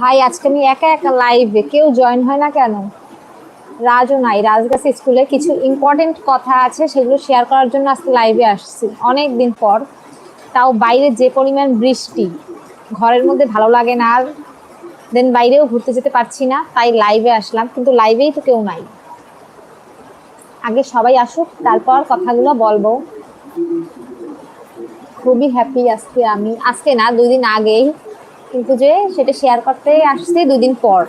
ভাই, আজকে আমি একা একা লাইভে কেউ জয়েন হয় না কেন? রাজও নাই। রাজগাছ স্কুলে কিছু ইম্পর্টেন্ট কথা আছে, সেগুলো শেয়ার করার জন্য আজকে লাইভে আসছি। অনেক দিন পর। তাও বাইরে যে পরিমাণ বৃষ্টি, ঘরের মধ্যে ভালো লাগে না আর। দেন বাইরেও ঘুরতে যেতে পারছি না, তাই লাইভে আসলাম। কিন্তু লাইভেই তো কেউ নাই। আগে সবাই আসুক, তারপর কথাগুলো বলব। খুবই হ্যাপি আজকে আমি। আজকে না, দুই দিন আগেই কিন্তু যে সেটা শেয়ার করতে আসছি দুই দিন পর।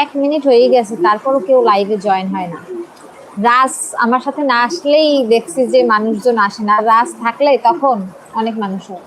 এক মিনিট হয়ে গেছে, তারপরও কেউ লাইভে জয়েন হয় না। রাস আমার সাথে না আসলেই দেখছি যে মানুষজন আসে না। রাস থাকলে তখন অনেক মানুষ হয়।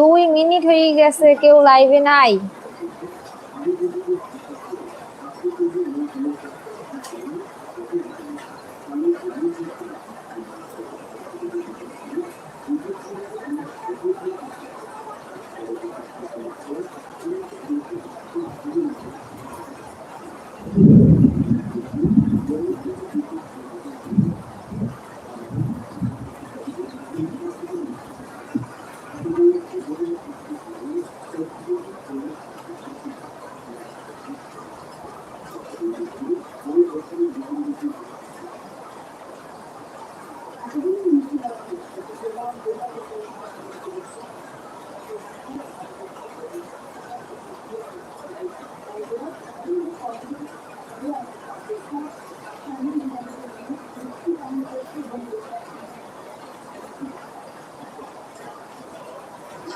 দুই মিনিট হয়ে গেছে কেউ লাইভে নাই।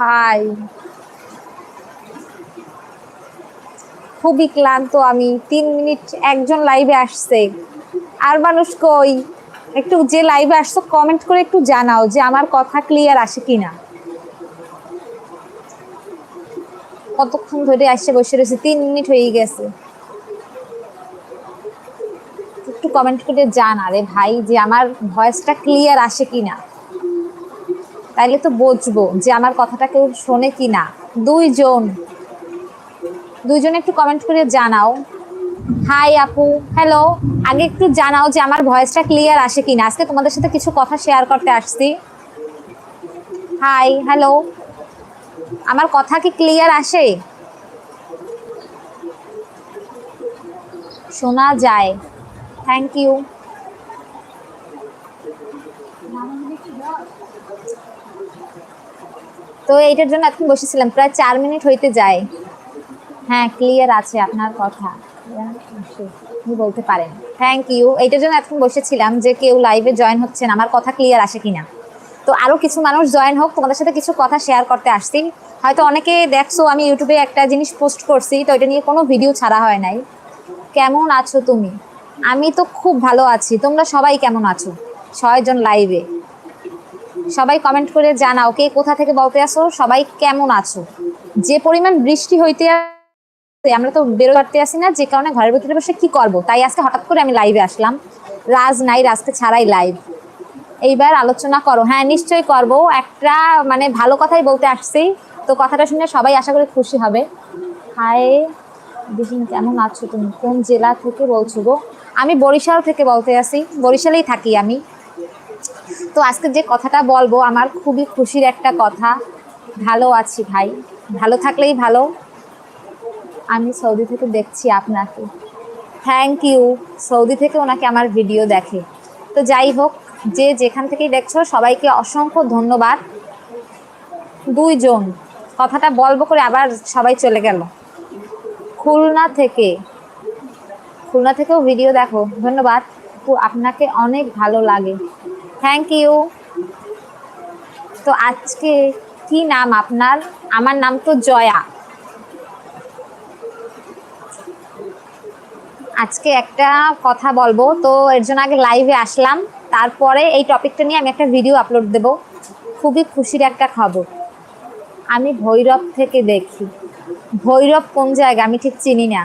হাই খুবই ক্লান্ত আমি। তিন মিনিট একজন লাইভে আসছে। আর মানুষ কই? একটু যে লাইভে আসছো কমেন্ট করে একটু জানাও যে আমার কথা ক্লিয়ার আসে কিনা। কতক্ষণ ধরে আসছে বসে রয়েছে, তিন মিনিট হয়ে গেছে। একটু কমেন্ট করে জানা রে ভাই যে আমার ভয়েসটা ক্লিয়ার আসে কিনা। তাইলে তো বুঝব যে আমার কথাটা কেউ শোনে কি না দুইজন। দুইজন একটু কমেন্ট করে জানাও। হাই আপু। হ্যালো আগে একটু জানাও যে আমার ভয়েসটা ক্লিয়ার আসে কিনা। আজকে তোমাদের সাথে কিছু কথা শেয়ার করতে আসছি। হাই হ্যালো আমার কথা কি ক্লিয়ার আসে? শোনা যায়। থ্যাংক ইউ তো এইটার জন্য এখন বসেছিলাম। প্রায় চার মিনিট হইতে যায়। হ্যাঁ ক্লিয়ার আছে আপনার কথা। বলতে পারেন। থ্যাংক ইউ এইটার জন্য এখন বসেছিলাম যে কেউ লাইভে জয়েন হচ্ছেন। আমার কথা ক্লিয়ার আসে কিনা। তো আরও কিছু মানুষ জয়েন হোক, তোমাদের সাথে কিছু কথা শেয়ার করতে আসছি। হয়তো অনেকে দেখছ, আমি ইউটিউবে একটা জিনিস পোস্ট করছি, তো এটা নিয়ে কোনো ভিডিও ছাড়া হয় নাই। কেমন আছো তুমি? আমি তো খুব ভালো আছি। তোমরা সবাই কেমন আছো? ছয়জন লাইভে সবাই কমেন্ট করে জানাও, কে কোথা থেকে বলতে আসো সবাই কেমন আছো? যে পরিমাণ বৃষ্টি হইতে আমরা তো বেরো আসি না, যে কারণে ঘরের ভিতরে বসে কি করব? তাই আজকে হঠাৎ করে আমি লাইভে আসলাম। রাজ নাই রাজকে ছাড়াই লাইভ এইবার আলোচনা করো। হ্যাঁ নিশ্চয়ই করব। একটা মানে ভালো কথাই বলতে আসছি। তো কথাটা শুনে সবাই আশা করি খুশি হবে। হাই, দিদিন, কেমন আছো তুমি? কোন জেলা থেকে বলছো গো? আমি বরিশাল থেকে বলতে আসি। বরিশালেই থাকি আমি। তো আজকে যে কথাটা বলব আমার খুবই খুশির একটা কথা। ভালো আছি ভাই। ভালো থাকলেই ভালো। আমি সৌদি থেকে দেখছি আপনাকে। থ্যাংক ইউ সৌদি থেকে ওনাকে আমার ভিডিও দেখে। তো যাই হোক যে যেখান থেকেই দেখছ সবাইকে অসংখ্য ধন্যবাদ। দুইজন। কথাটা বলব করে আবার সবাই চলে গেল। খুলনা থেকে। খুলনা থেকেও ভিডিও দেখো। ধন্যবাদ। আপু, আপনাকে অনেক ভালো লাগে। থ্যাংক ইউ তো আজকে কি নাম আপনার? আমার নাম তো জয়া। আজকে একটা কথা বলব। তো এর জন্য আগে লাইভে আসলাম। তারপরে এই টপিকটা নিয়ে আমি একটা ভিডিও আপলোড দেব। খুবই খুশির একটা খবর। আমি ভৈরব থেকে দেখি। ভৈরব কোন জায়গা? আমি ঠিক চিনি না।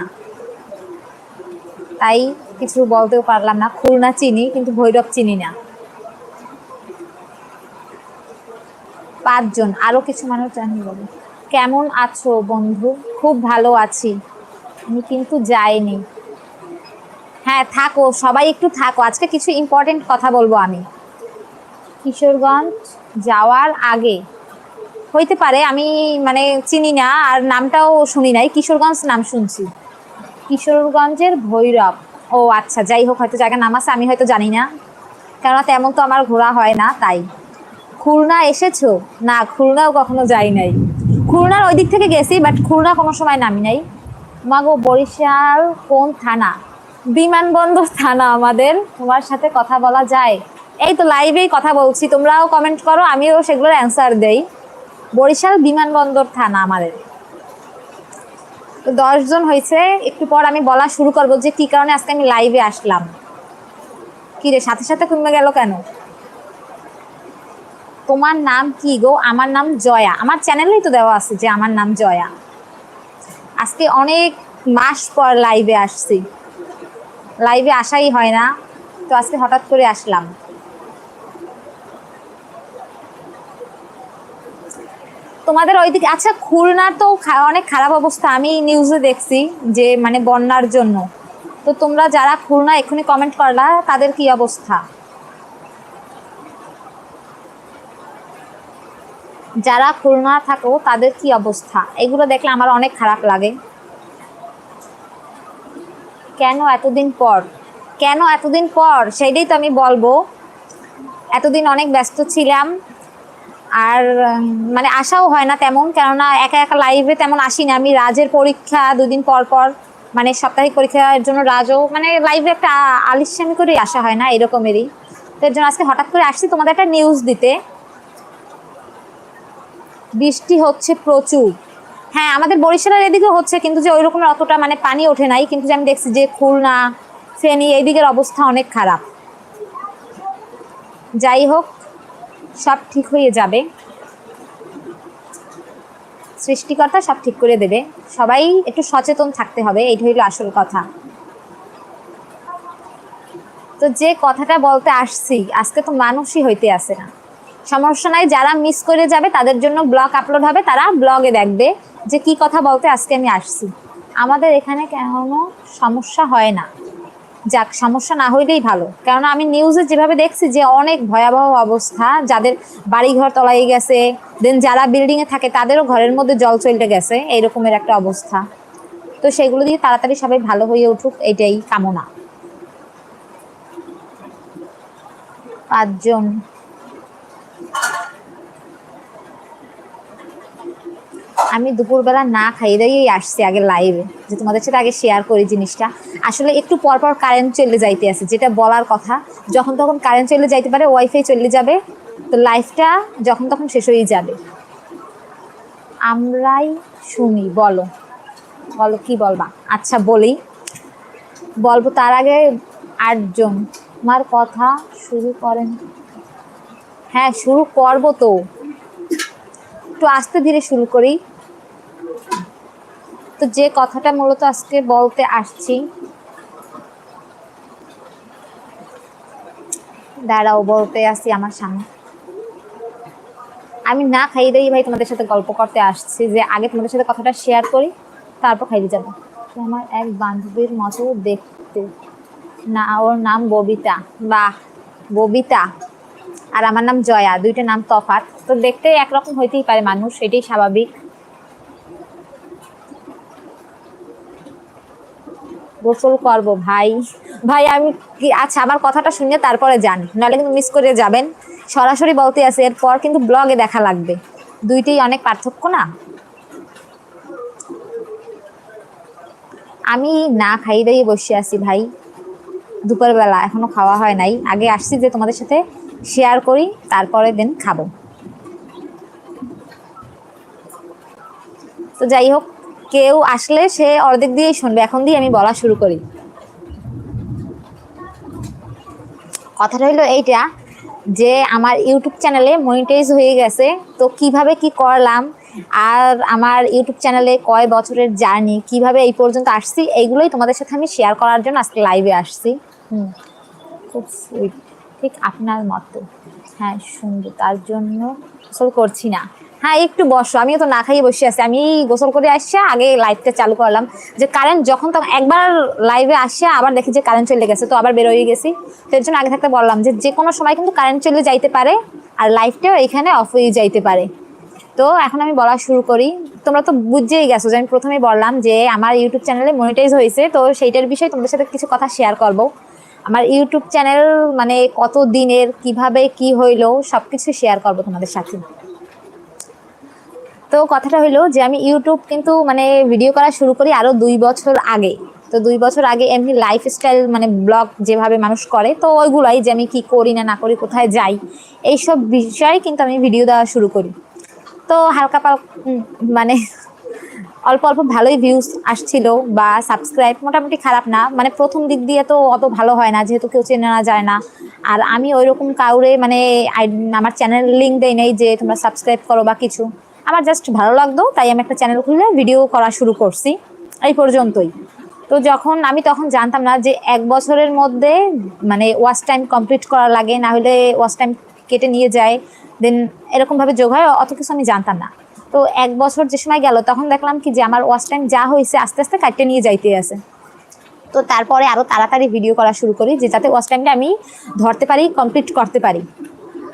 তাই কিছু বলতেও পারলাম না। খুলনা চিনি, কিন্তু ভৈরব চিনি না। পাঁচজন, আরও কিছু মানুষ জানি বলে কেমন আছো বন্ধু? খুব ভালো আছি। আমি কিন্তু যাইনি। হ্যাঁ থাকো, সবাই একটু থাকো। আজকে কিছু ইম্পর্টেন্ট কথা বলব আমি। কিশোরগঞ্জ যাওয়ার আগে, হইতে পারে আমি মানে চিনি না আর নামটাও শুনি নাই, কিশোরগঞ্জ নাম শুনছি। কিশোরগঞ্জের ভৈরব। ও আচ্ছা যাই হোক, হয়তো জায়গার নাম আছে, আমি হয়তো জানি না। কেননা তেমন তো আমার ঘোরা হয় না, তাই। খুলনা এসেছ? না, খুলনাও কখনো যাই নাই। খুলনার ওই দিক থেকে গেছি বাট খুলনা কোনো সময় নামি নাই। মাগো, বরিশাল কোন থানা? বিমানবন্দর থানা আমাদের। তোমার সাথে কথা বলা যায়। এই তো লাইভেই কথা বলছি, তোমরাও কমেন্ট করো, আমিও সেগুলোর অ্যান্সার দেই। বরিশাল বিমানবন্দর থানা আমাদের। তো দশজন হয়েছে, একটু পর আমি বলা শুরু করব যে কি কারণে আজকে আমি লাইভে আসলাম। কি রে, সাথে সাথে কমে গেল কেন? তোমার নাম কি গো? আমার নাম জয়া। আমার চ্যানেলেই তো দেওয়া আছে যে আমার নাম জয়া। আজকে অনেক মাস পর লাইভে আসছি। লাইভে আসাই হয় না, তো আজকে হঠাৎ করে আসলাম। তোমাদের ওইদিকে আচ্ছা খুলনার তো অনেক খারাপ অবস্থা। আমি নিউজে দেখছি যে মানে বন্যার জন্য। তো তোমরা যারা খুলনা এক্ষুনি কমেন্ট করলা, তাদের কি অবস্থা? যারা খুলনা থাকো, তাদের কি অবস্থা? এগুলো দেখলে আমার অনেক খারাপ লাগে। কেন এতদিন পর? কেন এতদিন পর? সেইটাই তো আমি বলব। এতদিন অনেক ব্যস্ত ছিলাম। আর মানে আসাও হয় না তেমন, কেননা একা একা লাইভে তেমন আসি না আমি। রাজের পরীক্ষা দুদিন পর পর মানে সাপ্তাহিক পরীক্ষার জন্য রাজও মানে লাইভে একটা আলিস্যামি করেই আসা হয় না এরকমেরই। তো এর জন্য আজকে হঠাৎ করে আসছি তোমাদের একটা নিউজ দিতে। বৃষ্টি হচ্ছে প্রচুর। হ্যাঁ আমাদের বরিশালের এদিকে হচ্ছে, কিন্তু যে ওই রকমের অতটা মানে পানি ওঠে নাই, কিন্তু যে আমি দেখছি যে খুলনা, ফেনী, এইদিকের অবস্থা অনেক খারাপ। যাই হোক, সব ঠিক হয়ে যাবে। সৃষ্টিকর্তা সব ঠিক করে দেবে। সবাই একটু সচেতন থাকতে হবে, এইটা হইল আসল কথা। তো যে কথাটা বলতে আসছি, আজকে তো মানুষই হইতে আসে না। সমস্যা নাই, যারা মিস করে যাবে, তাদের জন্য ব্লগ আপলোড হবে, তারা ব্লগে দেখবে যে কি কথা বলতে আজকে আমি আসছি। আমাদের এখানে কোনো সমস্যা হয় না? যাক, সমস্যা না হইলেই ভালো। কেননা আমি নিউজে যেভাবে দেখছি যে অনেক ভয়াবহ অবস্থা, যাদের বাড়িঘর তলায় গেছে দেন যারা বিল্ডিংয়ে থাকে, তাদেরও ঘরের মধ্যে জল চলতে গেছে, এইরকমের একটা অবস্থা। তো সেগুলো দিয়ে তাড়াতাড়ি সবাই ভালো হয়ে উঠুক, এটাই কামনা। পাঁচজন আমি দুপুরবেলা না খাই দাইয়েই আসছি আগে লাইভে যে তোমাদের সাথে আগে শেয়ার করি জিনিসটা। আসলে একটু পর পর কারেন্ট চলে যাইতে আছে, যেটা বলার কথা। যখন তখন কারেন্ট চলে যাইতে পারে ওয়াইফাই চলে যাবে, তো লাইফটা যখন তখন শেষ হয়ে যাবে। আমরাই শুনি, বলো। বলো, কি বলবা? আচ্ছা বলি। বলব, তার আগে আটজন। আমার কথা শুরু করেন। হ্যাঁ শুরু করব তো। একটু আস্তে ধীরে শুরু করি। তো যে কথাটা মূলত আজকে বলতে আসছি, দাঁড়াও, বলতে আসি আমার সামনে। আমি না খাইয়ে দিই ভাই তোমাদের সাথে গল্প করতে আসছি, যে আগে তোমাদের সাথে কথাটা শেয়ার করি, তারপর খাইয়ে যাব। আমার এক বান্ধবীর মতো দেখতে। না, ওর নাম ববিতা। বাহ, ববিতা। আর আমার নাম জয়া, দুইটা নাম তফাত। তো দেখতে একরকম হইতেই পারে মানুষ এটাই স্বাভাবিক। গোসল করব ভাই। ভাই, আমি আচ্ছা আমার কথাটা শুনে তারপরে যান, নাহলে কিন্তু মিস করে যাবেন। সরাসরি বলতে আছে, এরপর কিন্তু ব্লগে দেখা লাগবে। দুইটাই অনেক পার্থক্য না? আমি না খাই দাইয়ে বসে আছি ভাই। দুপুরবেলা, এখনও খাওয়া হয় নাই। আগে আসছি যে তোমাদের সাথে। শেয়ার করি, তারপরের দিন খাব। তো যাই হোক, কেউ আসলে সে অর্ধেক দিয়েই শুনবে। এখন দিয়ে আমি বলা শুরু করি। কথাটা হইল এইটা যে আমার ইউটিউব চ্যানেলে মনিটাইজ হয়ে গেছে, তো কীভাবে কি করলাম, আর আমার ইউটিউব চ্যানেলে কয় বছরের জার্নি, কীভাবে এই পর্যন্ত আসছি, এইগুলোই তোমাদের সাথে আমি শেয়ার করার জন্য আজকে লাইভে আসছি। হুম, খুব সুইট ঠিক আপনার মতো। হ্যাঁ সুন্দর তার জন্য গোসল করছি না। হ্যাঁ একটু বসো, আমিও তো না খাইয়ে বসে আছি। আমি গোসল করে আসছি, আগে লাইভটা চালু করলাম। যে কারেন্ট যখন তখন একবার লাইভে আসে, আবার দেখি যে কারেন্ট চলে গেছে, তো আবার বেরোয় গেছি। তো এর জন্য আগে থাকতে বললাম যে যে কোনো সময় কিন্তু কারেন্ট চলে যাইতে পারে, আর লাইভটাও এখানে অফ হয়ে যাইতে পারে। তো এখন আমি বলা শুরু করি। তোমরা তো বুঝেই গেছো যে আমি প্রথমেই বললাম যে আমার ইউটিউব চ্যানেলে মনিটাইজ হয়েছে, তো সেইটার বিষয়ে তোমাদের সাথে কিছু কথা শেয়ার করব। আমার ইউটিউব চ্যানেল মানে কত দিনের, কীভাবে কি হইল সব কিছু শেয়ার করব তোমাদের সাথে। তো কথাটা হইল যে আমি ইউটিউব কিন্তু মানে ভিডিও করা শুরু করি আরও দুই বছর আগে। তো দুই বছর আগে এমনি লাইফস্টাইল মানে ব্লগ যেভাবে মানুষ করে, তো ওইগুলাই যে আমি কি করি না না করি, কোথায় যাই, এইসব বিষয়ে কিন্তু আমি ভিডিও দেওয়া শুরু করি। তো হালকা পাল মানে অল্প অল্প ভালোই ভিউজ আসছিল বা সাবস্ক্রাইব মোটামুটি খারাপ না। মানে প্রথম দিক দিয়ে তো অত ভালো হয় না, যেহেতু কেউ চেনে না, যায় না। আর আমি ওইরকম কাউরে মানে আমার চ্যানেল লিঙ্ক দেই নেই যে তোমরা সাবস্ক্রাইব করো বা কিছু। আমার জাস্ট ভালো লাগতো, তাই আমি একটা চ্যানেল খুলে ভিডিও করা শুরু করছি। এই পর্যন্তই। তো যখন আমি তখন জানতাম না যে এক বছরের মধ্যে মানে ওয়াচ টাইম কমপ্লিট করা লাগে, না হলে ওয়াচ টাইম কেটে নিয়ে যায় দেন এরকমভাবে যোগ হয়, অত কিছু আমি জানতাম না। তো এক বছর যে সময় গেল, তখন দেখলাম কি যে আমার ওয়াচ টাইম যা হয়েছে আস্তে আস্তে কাটতে নিয়ে যাইতে আছে। তো তারপরে আরও তাড়াতাড়ি ভিডিও করা শুরু করি যে যাতে ওয়াচ টাইমটা আমি ধরতে পারি কমপ্লিট করতে পারি।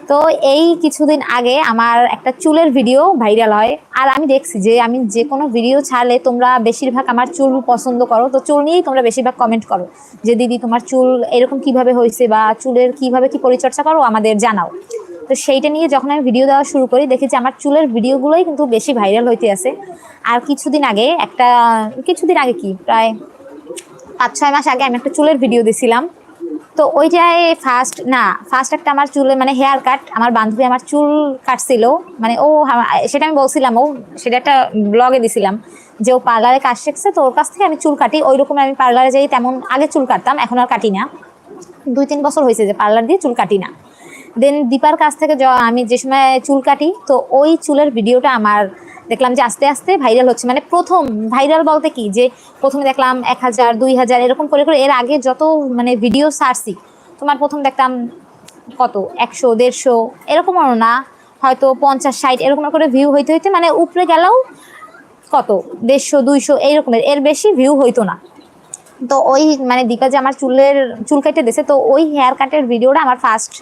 তো এই কিছুদিন আগে আমার একটা চুলের ভিডিও ভাইরাল হয়, আর আমি দেখছি যে আমি যে কোনো ভিডিও ছাড়লে তোমরা বেশিরভাগ আমার চুল পছন্দ করো। তো চুল নিয়েই তোমরা বেশিরভাগ কমেন্ট করো যে, দিদি, তোমার চুল এরকম কীভাবে হয়েছে বা চুলের কীভাবে কি পরিচর্যা করো? আমাদের জানাও। তো সেইটা নিয়ে যখন আমি ভিডিও দেওয়া শুরু করি, দেখি যে আমার চুলের ভিডিওগুলোই কিন্তু বেশি ভাইরাল হইতে আছে। আর কিছুদিন আগে একটা, কিছুদিন আগে কি, প্রায় পাঁচ ছয় মাস আগে আমি একটা চুলের ভিডিও দিছিলাম। তো ওইটাই ফার্স্ট না ফার্স্ট একটা আমার চুলে মানে হেয়ার কাট আমার বান্ধবী আমার চুল কাটছিল। মানে ও, সেটা আমি বলছিলাম, ও সেটা একটা ব্লগে দিছিলাম যে ও পার্লারে কাজ শিখছে, তো ওর কাছ থেকে আমি চুল কাটি। ওই রকম আমি পার্লারে যাই, তেমন আগে চুল কাটতাম, এখন আর কাটি না। দুই তিন বছর হয়েছে যে পার্লার দিয়ে চুল কাটি না। দেন দীপার কাছ থেকে আমি যে সময় চুল কাটি, তো ওই চুলের ভিডিওটা আমার দেখলাম যে আস্তে আস্তে ভাইরাল হচ্ছে। মানে প্রথম ভাইরাল বলতে কি? যে প্রথমে দেখলাম এক হাজার, দুই হাজার, এরকম করে করে এর আগে যত মানে ভিডিও সারছি তোমার প্রথম দেখতাম কত? একশো, দেড়শো এরকমও না, হয়তো পঞ্চাশ, ষাট, এরকম করে ভিউ হইতে হইতে মানে উপরে গেলেও কত? দেড়শো, দুইশো, এইরকমের, এর বেশি ভিউ হইতো না। তো ওই মানে দীপা যে আমার চুলের, চুল কেটে দিয়েছে, তো ওই হেয়ার কাটের ভিডিওটা আমার ফার্স্ট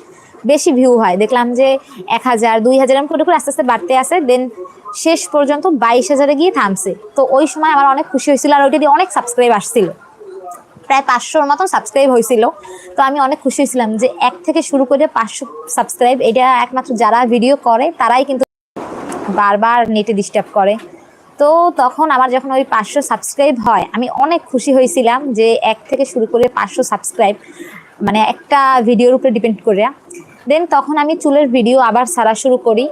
বেশি ভিউ হয়। দেখলাম যে এক হাজার, দুই হাজার এরকম করে করে আস্তে আস্তে বাড়তে আসে দেন শেষ পর্যন্ত বাইশ হাজারে গিয়ে থামছে। তো ওই সময় আমার অনেক খুশি হয়েছিল আর ওইটা দিয়ে অনেক সাবস্ক্রাইব আসছিল। প্রায় পাঁচশোর মতন সাবস্ক্রাইব হয়েছিল। তো আমি অনেক খুশি হয়েছিলাম যে এক থেকে শুরু করে পাঁচশো সাবস্ক্রাইব এটা একমাত্র যারা ভিডিও করে, তারাই কিন্তু বারবার নেটে ডিস্টার্ব করে। তো তখন আমার যখন ওই পাঁচশো সাবস্ক্রাইব হয়, আমি অনেক খুশি হয়েছিলাম যে এক থেকে শুরু করে পাঁচশো সাবস্ক্রাইব মানে একটা ভিডিওর উপরে ডিপেন্ড করে। দেন তখন আমি চুলের ভিডিও আবার সারা শুরু করি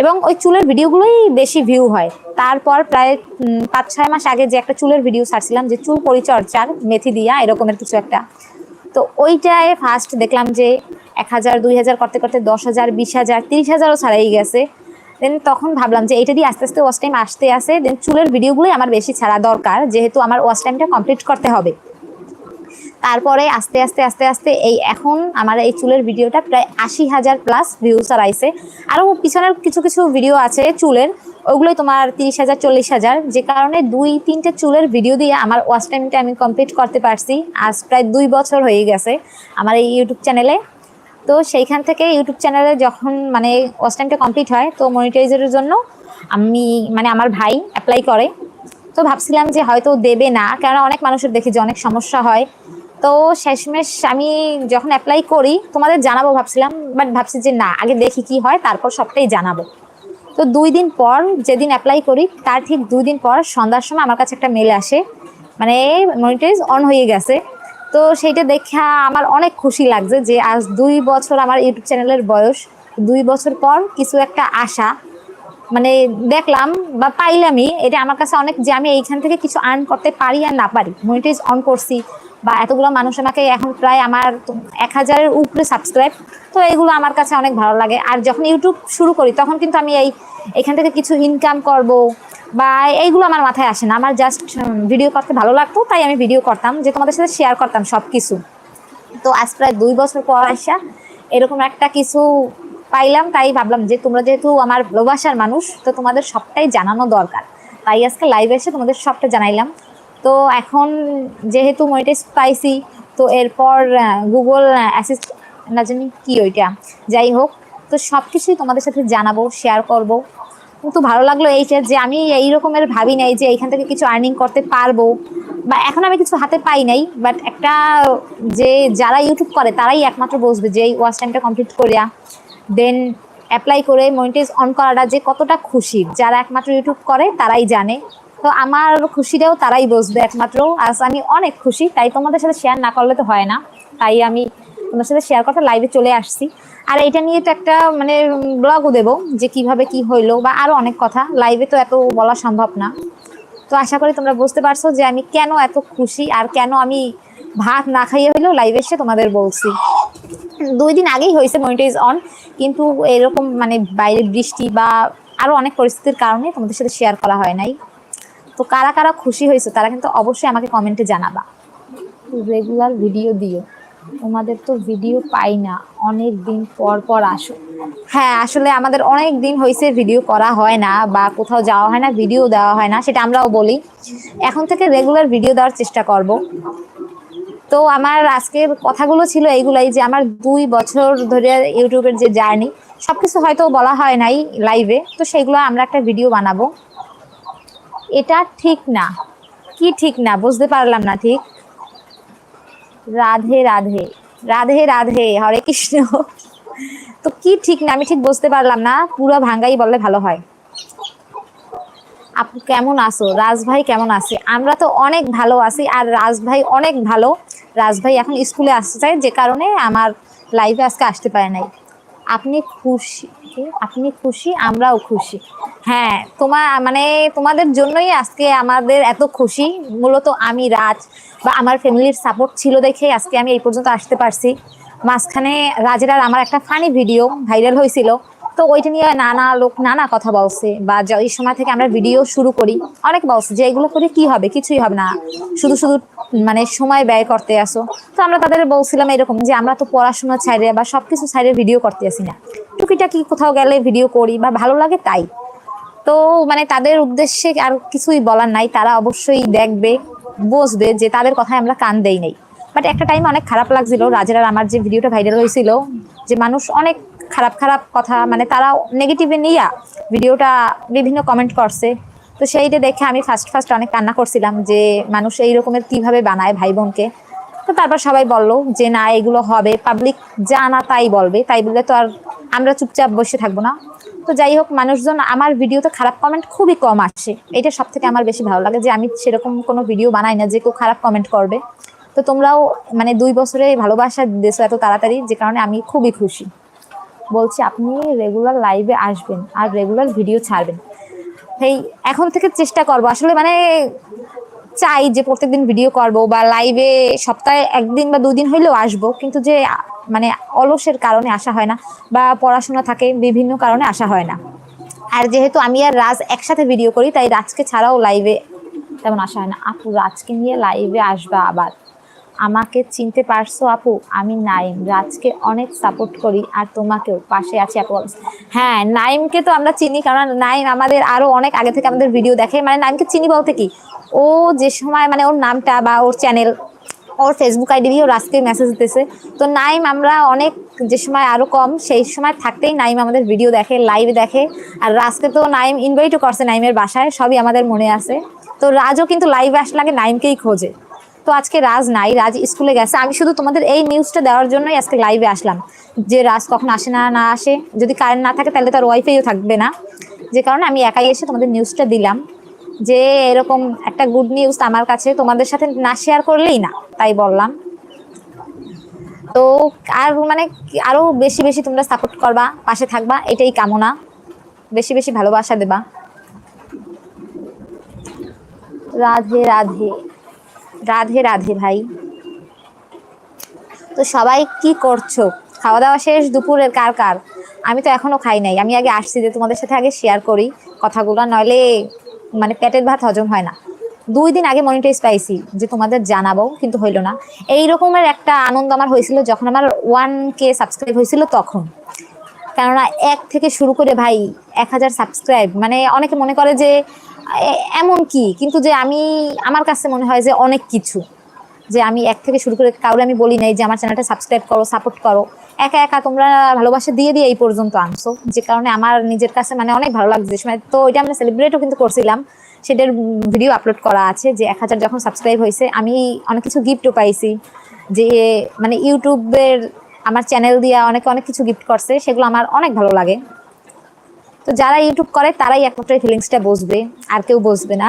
এবং ওই চুলের ভিডিওগুলোই বেশি ভিউ হয়। তারপর প্রায় পাঁচ, ছয় মাস আগে যে একটা চুলের ভিডিও ছাড়ছিলাম যে চুল পরিচর্যার মেথি দিয়া এরকমের কিছু একটা। তো ওইটায় ফার্স্ট দেখলাম যে এক হাজার, দুই হাজার করতে করতে দশ হাজার, বিশ হাজার, তিরিশ হাজারও ছাড়াই গেছে। দেন তখন ভাবলাম যে এটা দিয়ে আস্তে আস্তে ওয়াচ টাইম আসতে আসে দেন চুলের ভিডিওগুলোই আমার বেশি ছাড়া দরকার, যেহেতু আমার ওয়াচ টাইমটা কমপ্লিট করতে হবে। তারপরে আস্তে আস্তে আস্তে আস্তে এই এখন আমার এই চুলের ভিডিওটা প্রায় আশি হাজার প্লাস ভিউজ আর আইসে আরও পিছনের কিছু কিছু ভিডিও আছে চুলের, ওগুলোই তোমার তিরিশ হাজার, চল্লিশ হাজার। যে কারণে দুই, তিনটে চুলের ভিডিও দিয়ে আমার ওয়াচ টাইমটা আমি কমপ্লিট করতে পারছি। আজ প্রায় দুই বছর হয়ে গেছে আমার এই ইউটিউব চ্যানেলে তো সেইখান থেকে ইউটিউব চ্যানেলে যখন মানে ওয়াচ টাইমটা কমপ্লিট হয়, তো মনিটাইজারের জন্য আমি মানে আমার ভাই অ্যাপ্লাই করে। তো ভাবছিলাম যে হয়তো দেবে না কারণ অনেক মানুষের দেখি যে অনেক সমস্যা হয়। তো শেষমেশ আমি যখন অ্যাপ্লাই করি, তোমাদের জানাব ভাবছিলাম বাট ভাবছি যে না, আগে দেখি কি হয়, তারপর সবটাই জানাব। তো দুই দিন পর যেদিন অ্যাপ্লাই করি, তার ঠিক দুই দিন পর সন্ধ্যার সময় আমার কাছে একটা মেল আসে। মানে মনিটাইজ অন হয়ে গেছে। তো সেইটা দেখা আমার অনেক খুশি লাগছে যে আজ দুই বছর আমার ইউটিউব চ্যানেলের বয়স, দুই বছর পর কিছু একটা আশা। মানে দেখলাম বা পাইলামই, এটা আমার কাছে অনেক যে আমি এইখান থেকে কিছু আর্ন করতে পারি আর না পারি। মনিটাইজ অন করছি। বা এতগুলো মানুষ আমাকে এখন প্রায় আমার এক হাজারের উপরে সাবস্ক্রাইব তো এইগুলো আমার কাছে অনেক ভালো লাগে। আর যখন ইউটিউব শুরু করি, তখন কিন্তু আমি এই, এখান থেকে কিছু ইনকাম করব বা এইগুলো আমার মাথায় আসে না। আমার জাস্ট ভিডিও করতে ভালো লাগতো, তাই আমি ভিডিও করতাম, যে তোমাদের সাথে শেয়ার করতাম সব কিছু তো আজ প্রায় দুই বছর পর আসা, এরকম একটা কিছু পাইলাম, তাই ভাবলাম যে তোমরা যেহেতু আমার ভালোবাসার মানুষ, তো তোমাদের সবটাই জানানো দরকার। তাই আজকে লাইভে এসে তোমাদের সবটা জানাইলাম। তো এখন যেহেতু মনিটাইজ পাইছি, তো এরপর গুগল অ্যাসিস্ট না জানি কি ওইটা, যাই হোক, তো সব কিছুই তোমাদের সাথে জানাব শেয়ার করব। কিন্তু ভালো লাগল এইটা যে আমি এই রকমের ভাবি নাই যে এইখান থেকে কিছু আর্নিং করতে পারব, বা এখন আমি কিছু হাতে পাই নাই বাট একটা যে যারা ইউটিউব করে, তারাই একমাত্র বসবে যে এই ওয়াচ টাইমটা কমপ্লিট করিয়া দেন অ্যাপ্লাই করে মনিটাইজ অন করাটা যে কতটা খুশি। যারা একমাত্র ইউটিউব করে, তারাই জানে। তো আমার খুশিটাও তারাই বুঝবে একমাত্র। আজ আমি অনেক খুশি, তাই তোমাদের সাথে শেয়ার না করলে তো হয় না। তাই আমি তোমার সাথে শেয়ার করতে লাইভে চলে আসছি। আর এটা নিয়ে তো একটা মানে ব্লগও দেবো যে কীভাবে কি হইল বা আরও অনেক কথা। লাইভে তো এত বলা সম্ভব না। তো আশা করি তোমরা বুঝতে পারছ যে আমি কেন এত খুশি আর কেন আমি ভাত না খাইয়ে হইলেও লাইভে এসে তোমাদের বলছি। দুই দিন আগেই হয়েছে মনিটাইজ অন কিন্তু এরকম মানে বাইরে বৃষ্টি বা আরও অনেক পরিস্থিতির কারণে তোমাদের সাথে শেয়ার করা হয় নাই। তো কারা কারা খুশি হয়েছে, তারা কিন্তু অবশ্যই আমাকে কমেন্টে জানাবা। রেগুলার ভিডিও দিও। তোমাদের তো ভিডিও পাই না, অনেক দিন পর পর আসো। হ্যাঁ আসলে আমাদের অনেক দিন হয়েছে ভিডিও করা হয় না, বা কোথাও যাওয়া হয় না ভিডিও দেওয়া হয় না, সেটা আমরাও বলি। এখন থেকে রেগুলার ভিডিও দেওয়ার চেষ্টা করব। তো আমার আজকের কথাগুলো ছিল এইগুলাই যে আমার দুই বছর ধরে ইউটিউবের যে জার্নি সব কিছু হয়তো বলা হয় নাই লাইভে তো সেগুলো আমরা একটা ভিডিও বানাবো। এটা ঠিক না। কি ঠিক না? বুঝতে পারলাম না ঠিক। রাধে রাধে। রাধে রাধে। হরে কৃষ্ণ। তো কি ঠিক না? আমি ঠিক বুঝতে পারলাম না। পুরো ভাঙ্গাই বললে ভালো হয়। আপু কেমন আছো? রাজ ভাই কেমন আছে? আমরা তো অনেক ভালো আছি আর রাজ ভাই অনেক ভালো। রাজ ভাই এখন স্কুলে আসতে চায় যে কারণে আমার লাইভে আজকে আসতে পারে নাই। আপনি খুশি আপনি খুশি, আমরাও খুশি। হ্যাঁ তোমার মানে তোমাদের জন্যই আজকে আমাদের এত খুশি। মূলত আমি, রাজ বা আমার ফ্যামিলির সাপোর্ট ছিল দেখে আজকে আমি এই পর্যন্ত আসতে পারছি। মাঝখানে রাজের আর আমার একটা ফানি ভিডিও ভাইরাল হয়েছিল। তো ওইটা নিয়ে নানা লোক নানা কথা বলছে বা ওই সময় থেকে আমরা ভিডিও শুরু করি, অনেক বলছে যে এগুলো করে কি হবে? কিছুই হবে না। শুধু শুধু মানে সময় ব্যয় করতে আসো। তো আমরা তাদের বলছিলাম এরকম যে আমরা তো পড়াশোনা ছাইড়ে বা সবকিছু ছাইড়ে ভিডিও করতে আসি না। টুকিটাকি কোথাও গেলে ভিডিও করি বা ভালো লাগে তাই। তো মানে তাদের উদ্দেশ্যে আর কিছুই বলার নাই। তারা অবশ্যই দেখবে বসবে যে তাদের কথায় আমরা কান দেই নাই। বাট একটা টাইম অনেক খারাপ লাগছিল। রাজের আর আমার যে ভিডিওটা ভাইরাল হয়েছিল, যে মানুষ অনেক খারাপ খারাপ কথা মানে তারা নেগেটিভে নিয়া ভিডিওটা বিভিন্ন কমেন্ট করছে। তো সেইটা দেখে আমি ফার্স্ট ফার্স্ট অনেক কান্না করছিলাম যে মানুষ এই রকমের কীভাবে বানায় ভাই বোনকে। তো তারপর সবাই বলল যে, না, এগুলো হবে। পাবলিক যা না তাই বলবে, তাই বললে তো আর আমরা চুপচাপ বসে থাকব না। তো যাই হোক, মানুষজন, আমার ভিডিওতে খারাপ কমেন্ট খুবই কম আসে। এটা সব থেকে আমার বেশি ভালো লাগে যে, আমি সেরকম কোনো ভিডিও বানাই না যে কেউ খারাপ কমেন্ট করবে। তো তোমরাও মানে দুই বছরে ভালোবাসা দিয়েছ এত তাড়াতাড়ি, যে কারণে আমি খুবই খুশি। বলছি, আপনি রেগুলার লাইভে আসবেন আর রেগুলার ভিডিও ছাড়বেন। এই, এখন থেকে চেষ্টা করব। আসলে মানে চাই যে প্রত্যেকদিন ভিডিও করব বা লাইভে সপ্তাহে একদিন বা দুদিন হইলেও আসব। কিন্তু যে মানে অলসের কারণে আসা হয় না বা পড়াশোনা থাকে বিভিন্ন কারণে আসা হয় না। আর যেহেতু আমি আর রাজ একসাথে ভিডিও করি, তাই রাজকে ছাড়াও লাইভে তেমন আসা হয় না। আপু, রাজকে নিয়ে লাইভে আসবা আবার। আমাকে চিনতে পারছ আপু? আমি নাইম, রাজকে অনেক সাপোর্ট করি আর তোমাকেও। পাশে আছি আপু হ্যাঁ নাইমকে তো আমরা চিনি কারণ নাইম আমাদের আরও অনেক আগে থেকে আমাদের ভিডিও দেখে। মানে নাইমকে চিনি বলতে কি, ও যে সময় মানে ওর নামটা বা ওর চ্যানেল ওর ফেসবুক আইডি দিয়ে ওর আজকে মেসেজ দিতেছে। তো নাইম আমরা অনেক যে সময় আরও কম, সেই সময় থাকতেই নাইম আমাদের ভিডিও দেখে লাইভ দেখে। আর রাজকে তো নাইম ইনভাইটও করছে নাইমের বাসায়, সবই আমাদের মনে আছে। তো রাজও কিন্তু লাইভে আসলে আগে নাইমকেই খোঁজে। তো আজকে রাজ নাই, রাজ স্কুলে গেছে। আমি শুধু তোমাদের এই নিউজটা দেওয়ার জন্যই আজকে লাইভে আসলাম। যে রাজ কখন আসে না না আসে, যদি কারেন্ট না থাকে তাহলে তার ওয়াইফাইও থাকবে না। যে কারণে আমি একাই এসে তোমাদের নিউজটা দিলাম যে এরকম একটা গুড নিউজ আমার কাছে তোমাদের সাথে না শেয়ার করলেই না, তাই বললাম। তো আর মানে আরও বেশি বেশি তোমরা সাপোর্ট করবা, পাশে থাকবা, এটাই কামনা। বেশি বেশি ভালোবাসা দেবা। রাধে রাধে। রাধে রাধে ভাই। তো সবাই কি করছ? খাওয়া দাওয়া শেষ? দুপুরের কার কার? আমি তো এখনও খাই নাই। আমি আগে আসছি যে তোমাদের সাথে আগে শেয়ার করি কথাগুলো, নইলে মানে পেটের ভাত হজম হয় না। দুই দিন আগে মনিটাইজ পাইছি যে তোমাদের জানাব, কিন্তু হইল না। এই রকমের একটা আনন্দ আমার হয়েছিল যখন আমার ওয়ান কে সাবস্ক্রাইব হয়েছিল তখন। কেননা এক থেকে শুরু করে ভাই, এক হাজার সাবস্ক্রাইব মানে অনেকে মনে করে যে এমন কি? কিন্তু যে আমি, আমার কাছে মনে হয় যে অনেক কিছু। যে আমি এক থেকে শুরু করে কাউরে আমি বলি নাই যে আমার চ্যানেলটা সাবস্ক্রাইব করো সাপোর্ট করো। একা একা তোমরা ভালোবাসা দিয়ে দিয়ে এই পর্যন্ত আনছো। যে কারণে আমার নিজের কাছে মানে অনেক ভালো লাগছে। সময় তো এটা আমরা সেলিব্রেটও কিন্তু করছিলাম। সেটার ভিডিও আপলোড করা আছে যে এক হাজার যখন সাবস্ক্রাইব হয়েছে, আমি অনেক কিছু গিফটও পাইছি। যে মানে ইউটিউবের আমার চ্যানেল দিয়ে অনেকে অনেক কিছু গিফট করছে, সেগুলো আমার অনেক ভালো লাগে। তো যারা ইউটিউব করে, তারাই একমাত্র এই ফিলিংসটা বুঝবে, আর কেউ বুঝবে না।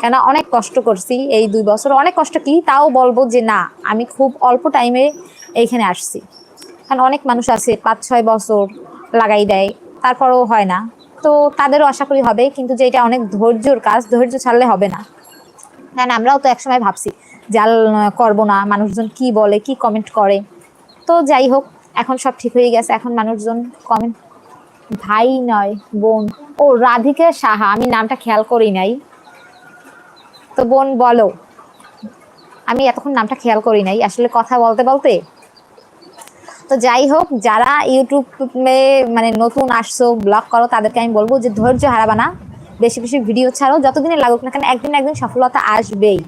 কেন অনেক কষ্ট করছি এই দুই বছর। অনেক কষ্ট কি? তাও বলব যে না, আমি খুব অল্প টাইমে এইখানে আসছি। কারণ অনেক মানুষ আছে পাঁচ ছয় বছর লাগাই দেয়, তারপরেও হয় না। তো তাদেরও আশা করি হবে, কিন্তু যে এটা অনেক ধৈর্যর কাজ, ধৈর্য ছাড়লে হবে না। কারণ আমরাও তো একসময় ভাবছি জাল করব না, মানুষজন কি বলে, কি কমেন্ট করে। তো যাই হোক, এখন সব ঠিক হয়ে গেছে। এখন মানুষজন কমেন্ট ভাই নয়, বোন। ও, রাধিকা সাহা, আমি নামটা খেয়াল করি নাই। তো বোন, বলো। আমি এতক্ষণ নামটা খেয়াল করি নাই, আসলে কথা বলতে বলতে। তো যাই হোক, যারা ইউটিউবে মানে নতুন আসছো, ব্লগ করো, তাদেরকে আমি বলব যে ধৈর্য হারাবা না। বেশি বেশি ভিডিও ছাড়ো, যতদিনে লাগুক না কেন, একদিন একদিন সফলতা আসবেই।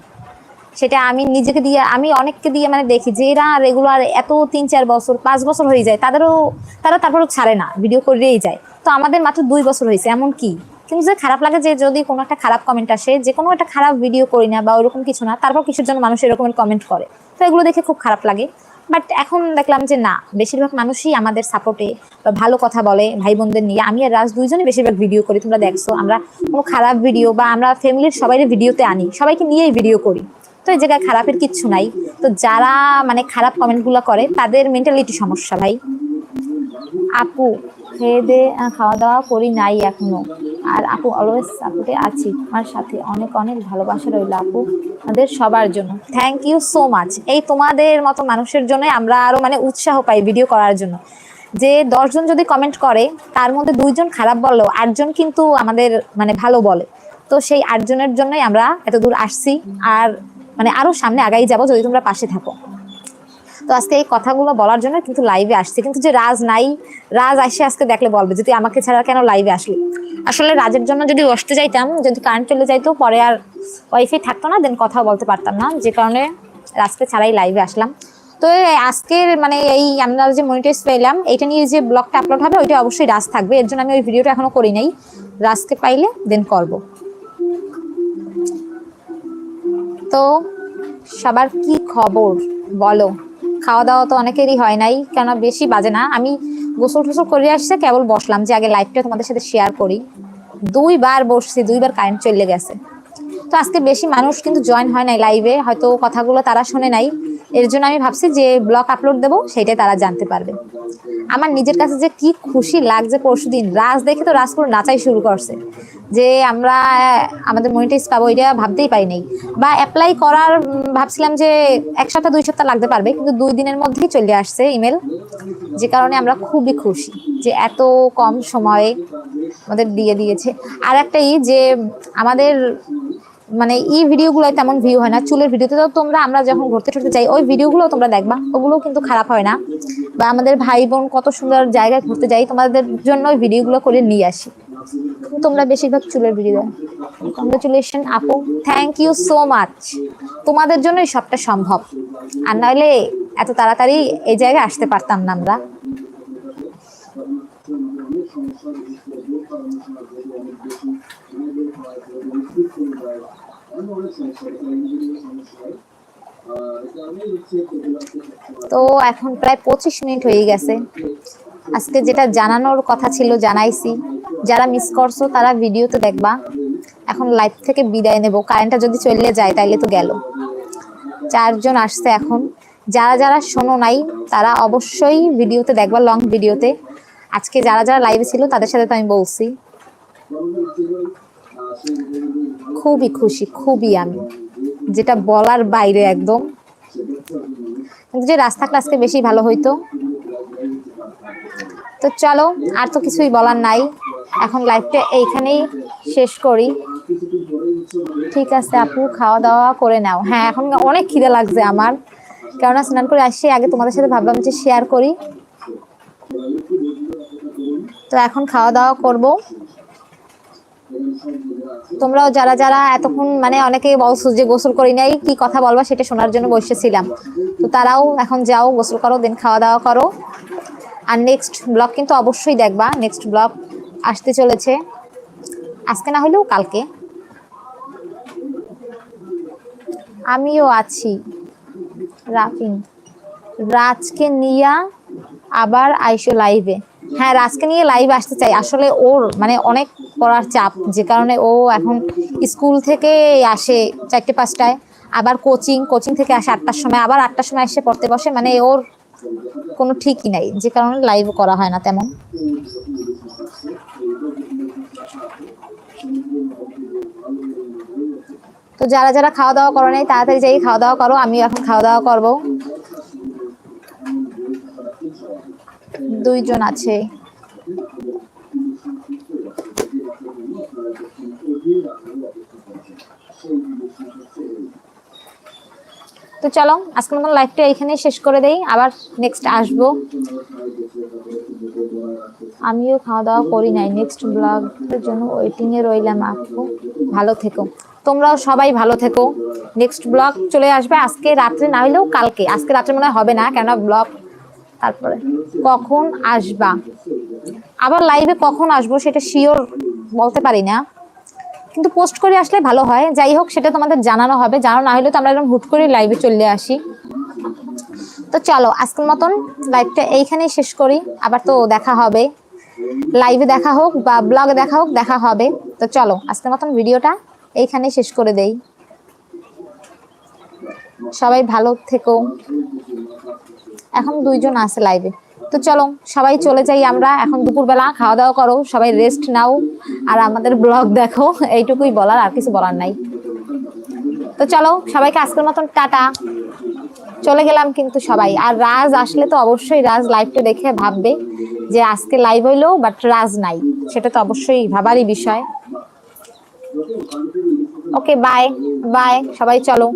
সেটা আমি নিজেকে দিয়ে, আমি অনেককে দিয়ে মানে দেখি যে এরা রেগুলার এত তিন চার বছর, পাঁচ বছর হয়ে যায়, তাদেরও, তারা তারপরও ছাড়ে না ভিডিও করেই যায়। তো আমাদের মাত্র দুই বছর হয়েছে, এমন কি? কিন্তু যে খারাপ লাগে যে যদি কোনো একটা খারাপ কমেন্ট আসে, যে কোনো একটা খারাপ ভিডিও করি না বা ওরকম কিছু না, তারপর কিছুর জন্য মানুষ এরকমের কমেন্ট করে। তো এগুলো দেখে খুব খারাপ লাগে। বাট এখন দেখলাম যে না, বেশিরভাগ মানুষই আমাদের সাপোর্টে বা ভালো কথা বলে ভাই বোনদের নিয়ে। আমি আর রাজ দুইজনে বেশিরভাগ ভিডিও করি, তোমরা দেখছ, আমরা কোনো খারাপ ভিডিও বা আমরা ফ্যামিলির সবাই ভিডিওতে আনি, সবাইকে নিয়েই ভিডিও করি। তো এই জায়গায় খারাপের কিচ্ছু নাই। তো যারা মানে খারাপ কমেন্টগুলো করে, তাদের মেন্টালিটি সমস্যা ভাই। আপু, খেয়ে দে খাওয়া দাওয়া করি নাই এখনও। আর আপু অলওয়েজ সাপোর্টে আছি আমার সাথে অনেক অনেক ভালোবাসা রইল আপু। আমাদের সবার জন্য। থ্যাংক ইউ সো মাচ এই তোমাদের মতো মানুষের জন্য আমরা আরও মানে উৎসাহ পাই ভিডিও করার জন্য। যে দশজন যদি কমেন্ট করে, তার মধ্যে দুইজন খারাপ বললেও আটজন কিন্তু আমাদের মানে ভালো বলে। তো সেই আটজনের জন্যই আমরা এত দূর আসছি। আর মানে আরও সামনে আগাই যাব যদি তোমরা পাশে থাকো। তো আজকে এই কথাগুলো বলার জন্য কিন্তু লাইভে আসছে। কিন্তু যে রাজ নাই, রাজ আসে আজকে দেখলে বলবে যদি আমাকে ছাড়া কেন লাইভে আসলি? আসলে রাজের জন্য যদি বসতে যাইতাম, যদি কারেন্ট চলে যাইতো, পরে আর ওয়াইফাই থাকতো না দেন কথাও বলতে পারতাম না। যে কারণে রাজকে ছাড়াই লাইভে আসলাম। তো আজকের মানে এই আমরা যে মনিটাইজ পেলাম এটা নিয়ে যে ব্লগটা আপলোড হবে, ওইটা অবশ্যই রাজ থাকবে। এর জন্য আমি ওই ভিডিওটা এখনও করি নাই। রাজকে পাইলে দেন করব। তো সবার কি খবর? বলো। খাওয়া দাওয়া তো অনেকেরই হয় নাই কেন বেশি বাজে না। আমি গোসল টোসল করে আসছে, কেবল বসলাম যে আগে লাইফটা তোমাদের সাথে শেয়ার করি। দুইবার বসছি, দুইবার কারেন্ট চলে গেছে। তো আজকে বেশি মানুষ কিন্তু জয়েন হয় নাই লাইভে হয়তো কথাগুলো তারা শোনে নাই। এর জন্য আমি ভাবছি যে ব্লগ আপলোড দেবো সেটাই তারা জানতে পারবে। আমার নিজের কাছে যে কি খুশি লাগছে পরশু দিন রাজ দেখে তো রাজ পুরো নাচাই শুরু করছে। যে আমরা, আমাদের মনিটাইজ পাবো, এটা ভাবতেই পারি নাই। বা অ্যাপ্লাই করার ভাবছিলাম যে এক সপ্তাহ, দুই সপ্তাহ লাগতে পারবে, কিন্তু দুই দিনের মধ্যেই চলে আসছে ইমেল যে কারণে আমরা খুবই খুশি যে এত কম সময়ে আমাদের দিয়ে দিয়েছে। আর একটাই যে আমাদের মানে এই ভিডিওগুলো তেমন ভিউ হয় না, চুলের ভিডিওতে তো। তোমরা, আমরা যখন ঘুরতে টুরতে যাই, ওই ভিডিওগুলো তোমরা দেখবা ওগুলো কিন্তু খারাপ হয় না। বা আমাদের ভাই বোন কত সুন্দর জায়গায় ঘুরতে যাই, তোমাদের জন্য ওই ভিডিওগুলো করে নিয়ে আসি। তোমরা বেশিরভাগ চুলের ভিডিও কংগ্রেচুলেশন আপু। থ্যাংক ইউ সো মাচ তোমাদের জন্যই সবটা সম্ভব। আর নইলে এত তাড়াতাড়ি এই জায়গায় আসতে পারতাম না আমরা। তো এখন প্রায় পঁচিশ মিনিট হয়ে গেছে। আজকে যেটা জানানোর কথা ছিল জানাইছি। যারা মিস করছ, তারা ভিডিওতে দেখবা। এখন লাইভ থেকে বিদায় নেব। কারেন্টটা যদি চলে যায়, তাইলে তো গেল। চারজন আসছে এখন। যারা যারা শোনো নাই, তারা অবশ্যই ভিডিওতে দেখবা লং ভিডিওতে। আজকে যারা যারা লাইভে ছিল, তাদের সাথে তো আমি বলছি। খুবই খুশি, খুবই আমি। যেটা বলার বাইরে একদম। যে রাজ থাকলে আজকে বেশি ভালো হইতো। তো চলো, আর তো কিছুই বলার নাই। এখন লাইফটা এইখানেই শেষ করি। ঠিক আছে আপু, খাওয়া দাওয়া করে নাও। হ্যাঁ এখন অনেক খিদে লাগছে আমার। কেননা স্নান করে আসছি আগে তোমাদের সাথে ভাবলাম যে শেয়ার করি। তো এখন খাওয়া দাওয়া করব। তোমরাও যারা যারা এতক্ষণ মানে অনেকে বলছো যে গোসল করি নাই, কি কথা বলবা সেটা শোনার জন্য বসেছিলাম। তো তারাও এখন যাও, গোসল করো, দেন খাওয়া দাওয়া করো। আর নেক্সট ব্লগ কিন্তু অবশ্যই দেখবা নেক্সট ব্লগ আসতে চলেছে। আজকে না হলেও কালকে। আমিও আছি, রাফিন। রাজকে নিয়ে আবার আইসো লাইভে হ্যাঁ রাজকে নিয়ে লাইভ আসতে চাই। আসলে ওর মানে অনেক পড়ার চাপ, যে কারণে ও এখন স্কুল থেকে আসে চারটে, পাঁচটায়। আবার কোচিং কোচিং থেকে আসে আটটার সময়। আবার আটটার সময় এসে পড়তে বসে। মানে ওর কোনো ঠিকই নাই, যে কারণে লাইভ করা হয় না তেমন। তো যারা যারা খাওয়া দাওয়া করো নাই, তাড়াতাড়ি যাই, খাওয়া দাওয়া করো। আমি এখন খাওয়া দাওয়া করব। দুইজন আছে। তো চলো, আজকের মতন লাইভটা এইখানেই শেষ করে দেই। আবার নেক্সট আসব। আমিও খাওয়া দাওয়া করি নাই। নেক্সট ব্লগের জন্য ওয়েটিং এ রইলাম আপু। ভালো থেকো। তোমরাও সবাই ভালো থেকো। নেক্সট ব্লগ চলে আসবে আজকে রাত্রে, না হলেও কালকে। আজকে রাত্রে মনে হবে না, কেননা ব্লগ তারপরে, কখন আসবা? আবার লাইভে কখন আসব সেটা শিওর বলতে পারি না। কিন্তু পোস্ট করে আসলে ভালো হয়। যাই হোক, সেটা তোমাদের জানানো হবে। জানানো না হলে তো আমরা এরকম হুট করে লাইভে চলে আসি। তো চলো, আজকের মতন লাইভটা এইখানেই শেষ করি। আবার তো দেখা হবে। লাইভে দেখা হোক বা ব্লগে দেখা হোক, দেখা হবে। তো চলো, আজকের মতন ভিডিওটা এইখানেই শেষ করে দেই। সবাই ভালো থেকো। এখন দুইজন আছে লাইভে তো চলো, সবাই চলে যাই আমরা। এখন দুপুরবেলা খাওয়া দাওয়া করো, সবাই রেস্ট নাও। আর আমাদের ব্লগ দেখো, এইটুকুই বলার, আর কিছু বলার নাই। তো চলো, সবাইকে আজকের মতন টাটা। চলে গেলাম কিন্তু সবাই। আর রাজ আসলে তো অবশ্যই রাজ লাইভটা দেখে ভাববে যে আজকে লাইভ হইল বাট রাজ নাই। সেটা তো অবশ্যই ভাবারই বিষয়। ওকে বাই বাই সবাই চলো।